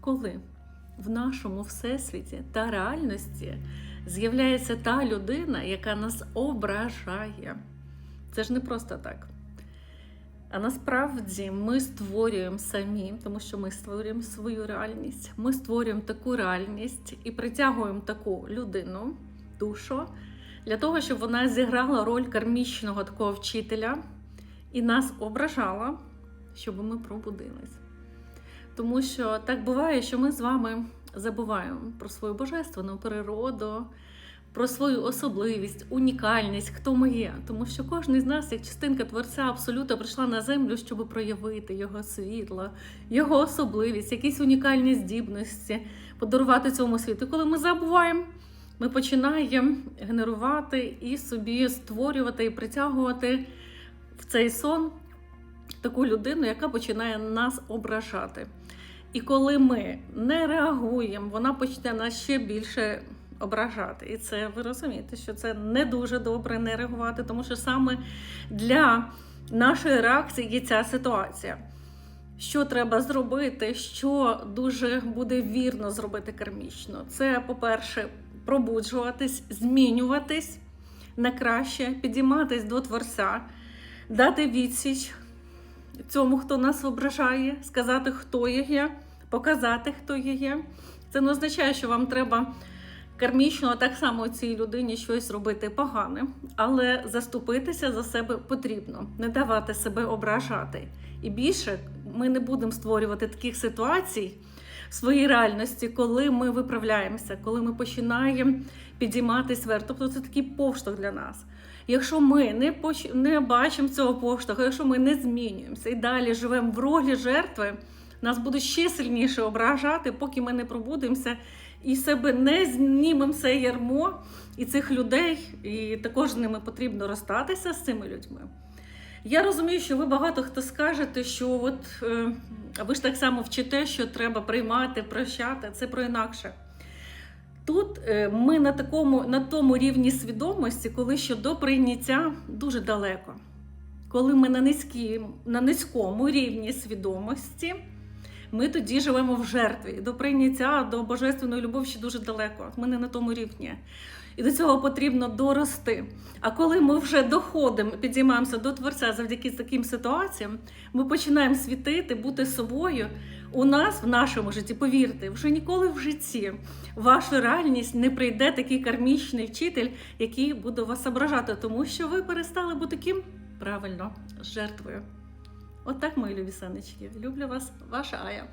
коли в нашому всесвіті та реальності з'являється та людина, яка нас ображає. Це ж не просто так. А насправді ми створюємо самі, тому що ми створюємо свою реальність. Ми створюємо таку реальність і притягуємо таку людину, душу, для того, щоб вона зіграла роль кармічного такого вчителя і нас ображала, щоб ми пробудились. Тому що так буває, що ми з вами забуваємо про свою божественну природу, про свою особливість, унікальність, хто ми є. Тому що кожен з нас, як частинка творця абсолютно прийшла на землю, щоб проявити його світло, його особливість, якісь унікальні здібності, подарувати цьому світу. Коли ми забуваємо, ми починаємо генерувати і собі створювати і притягувати в цей сон таку людину, яка починає нас ображати. І коли ми не реагуємо, вона почне нас ще більше ображати. І це ви розумієте, що це не дуже добре не реагувати, тому що саме для нашої реакції є ця ситуація. Що треба зробити, що дуже буде вірно зробити кармічно? Це, по-перше, пробуджуватись, змінюватись на краще, підійматись до Творця, дати відсіч цьому, хто нас ображає, сказати, хто я є, показати, хто я є. Це не означає, що вам треба кармічно так само цій людині щось робити погане, але заступитися за себе потрібно, не давати себе ображати. І більше ми не будемо створювати таких ситуацій в своїй реальності, коли ми виправляємося, коли ми починаємо підійматись вверх. Тобто це такий поштовх для нас. Якщо ми не поч... не бачимо цього поштовху, якщо ми не змінюємося і далі живемо в ролі жертви, нас будуть ще сильніше ображати, поки ми не пробудемося і себе не знімемо це ярмо і цих людей, і також ними потрібно розстатися з цими людьми. Я розумію, що ви багато хто скажете, що от е, ви ж так само вчите, що треба приймати, прощати. Це про інакше. Тут е, ми на такому на тому рівні свідомості, коли що до прийняття дуже далеко. Коли ми на, низькі на низькому рівні свідомості, ми тоді живемо в жертві. До прийняття, до божественної любові ще дуже далеко. Ми не на тому рівні. І до цього потрібно дорости. А коли ми вже доходимо, підіймаємося до Творця завдяки таким ситуаціям, ми починаємо світити, бути собою. У нас в нашому житті, повірте, вже ніколи в житті в вашу реальність не прийде такий кармічний вчитель, який буде вас ображати, тому що ви перестали бути ким правильно жертвою. Отак, мої любі сонечки. Люблю вас, ваша Ая.